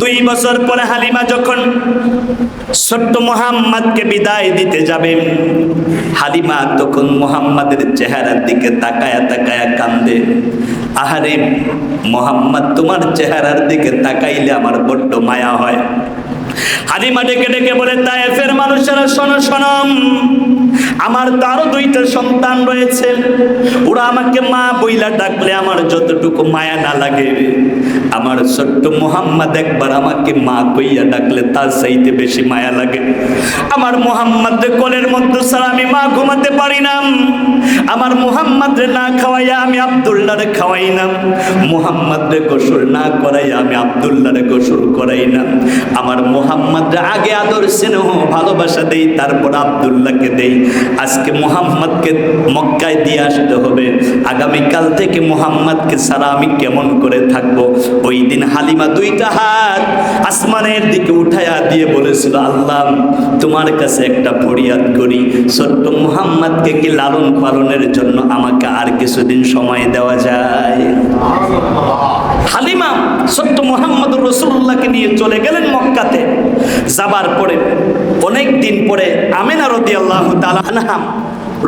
দুই বছর পরে হালিমা যখন ছোট্ট মোহাম্মদকে বিদায় দিতে যাবেন হালিমা তখন মোহাম্মদের চেহারার দিকে তাকায়া তাকায়া কান্দে। আহারে, মোহাম্মদ তোমার চেহারার দিকে তাকাইলে আমার বড্ড মায়া হয়। হালিমা ডেকে ডেকে বলে, তায়েফের মানুষেরা শোনো শোনম আমার তো আরও দুইটা সন্তান রয়েছে। ওরা আমাকে মা বইলা ডাকলে আমার যতটুকু মায়া না লাগে। আমার ছোট্ট মোহাম্মদ একবার আমাকে মা কইয়া ডাকলে তার চাইতে বেশি মায়া লাগে। আমার মোহাম্মদ কোলের মধ্যে ছাড়া আমি মা ঘুমাতে পারি না। আমার মোহাম্মদ না খাওয়াইয়া আমি আব্দুল্লাহ রে খাওয়াই না মোহাম্মদ গোসল না করাইয়া আমি আব্দুল্লাহ রে গোসল করাই না আমার মোহাম্মদ আগে আদর, স্নেহ, ভালোবাসা দেই, তারপর আব্দুল্লাহকে দেই। আজকে মোহাম্মদকে মক্কায় দিয়ে আসতে হবে। আগামীকাল থেকে মোহাম্মদকে ছাড়া আমি কেমন করে থাকব? ওই দিন হালিমা দুইটা হাত আসমানের দিকে উঠায়া দিয়ে বলেছিল, আল্লাহ, তোমার কাছে একটা ফরিয়াদ করি। ছোট্ট মোহাম্মদকে কি লালন পালনের জন্য আমাকে আর কিছুদিন সময় দেওয়া যায়। হালিমা ছোট্ট মোহাম্মদ রসুল্লাহকে নিয়ে চলে গেলেন মক্কাতে। যাবার পরে, অনেক দিন পরে আমেনা রদি আল্লাহ তালাহাম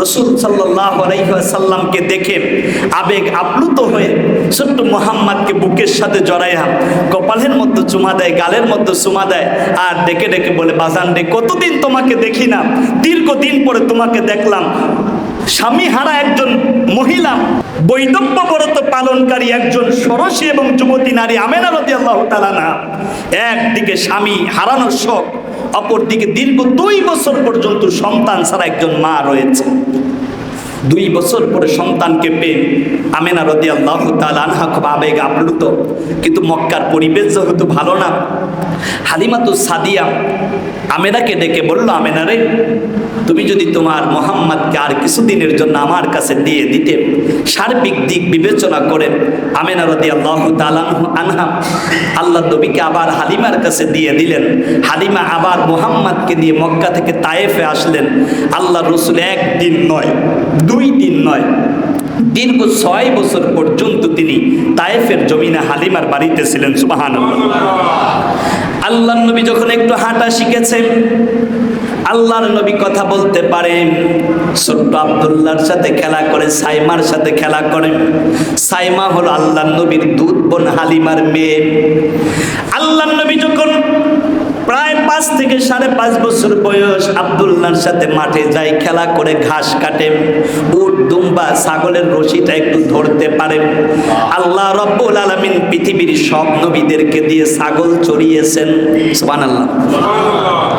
রসুল সাল্লাহ দেখে আবেগ আপ্লুত হয়ে ছোট্ট মোহাম্মদকে বুকের সাথে জড়াইয়া কপালের মধ্যে চুমা দেয়, গালের মধ্যে চুমা দেয় আর ডেকে ডেকে বলে, বাজান রে, কতদিন তোমাকে দেখি না? দীর্ঘদিন পরে তোমাকে দেখলাম। স্বামী হারা একজন মহিলা বৈদব্য ব্রত পালনকারী একজন সরসী এবং যুবতী নারী আমেনা রতি আল্লাহ তালানা একদিকে স্বামী হারানোর শখ, অপরদিকে দীর্ঘ দুই বছর পর্যন্ত সন্তান ছাড়া একজন মা রয়েছে। দুই বছর পরে সন্তানকে পেয়ে আমেনা রদি আল্লাহ আনহা খুব আবেগ আপ্লুত। কিন্তু মক্কার পরিবেশ যেহেতু ভালো না হালিমাতু সাদিয়া আমেনাকে ডেকে বলল, আমেনা রে, তুমি যদি তোমার মোহাম্মদকে আর কিছুদিনের জন্য আমার কাছে দিয়ে দিতে সার্বিক দিক বিবেচনা করে আমেনা রদি আল্লাহ আনহা আল্লাহ নবীকে আবার হালিমার কাছে দিয়ে দিলেন। হালিমা আবার মোহাম্মদকে নিয়ে মক্কা থেকে তায়েফে আসলেন। আল্লাহ রসুল একদিন নয় দুই দিন নয়, দীর্ঘ ছয় বছর পর্যন্ত তিনি তায়েফের জমিনে হালিমার বাড়িতে ছিলেন সুবাহান আল্লাহ নবী যখন একটু হাঁটা শিখেছেন আল্লাহর নবী কথা বলতে পারেন ছোট্ট আবদুল্লাহর সাথে খেলা করে, সাইমার সাথে খেলা করে। সাইমা হলো আল্লাহ নবীর দুধ বোন হালিমার মেয়ে। আল্লাহ নবী যখন পাঁচ থেকে সাড়ে পাঁচ বছর বয়স আবদুল্লার সাথে মাঠে যায় খেলা করে ঘাস কাটে, উট, দুম্বা, ছাগলের রশিটা একটু ধরতে পারে। আল্লাহ রব্বুল আলমিন পৃথিবীর সব নবীদেরকে দিয়ে ছাগল চড়িয়েছেন।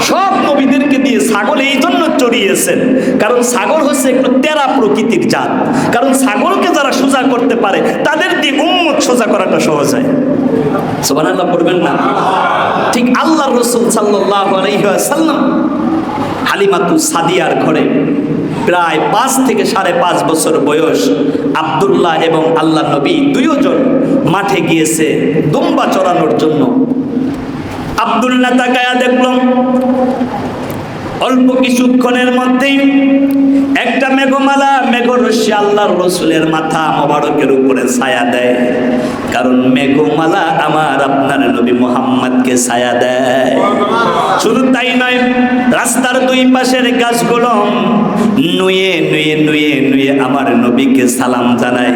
সব নবীদেরকে দিয়ে ছাগল, এই জন্য চড়িয়েছেন কারণ ছাগল হচ্ছে একটু তেরা প্রকৃতির জাত। কারণ ছাগলকে যারা সোজা করতে পারে তাদের দিয়ে উম্মত সোজা করাটা সহজ হয়। সুবহানাল্লাহ, পড়বেন না? ঠিক আল্লাহ রসুল সাল্লাহ আলাইসাল্লাম হালিমাতু সাদিয়ার ঘরে প্রায় পাঁচ থেকে সাড়ে পাঁচ বছর বয়স আবদুল্লাহ এবং আল্লাহ নবী দুইজন মাঠে গিয়েছে দুম্বা চড়ানোর জন্য। আবদুল্লাহ তাকায়া দেখলাম। অল্প কিছুক্ষণের মধ্যেই একটা মেঘমালা মেঘরস্যি আল্লাহর রসুলের মাথা মোবারকের উপরে ছায়া দেয়। কারণ মেঘমালা আমার আপনার নবী মোহাম্মদকে ছায়া দেয়। শুধু তাই নয়, রাস্তার দুই পাশের গাছগুলো নুয়ে নুয়ে নুয়ে নুয়ে আমার নবীকে সালাম জানায়।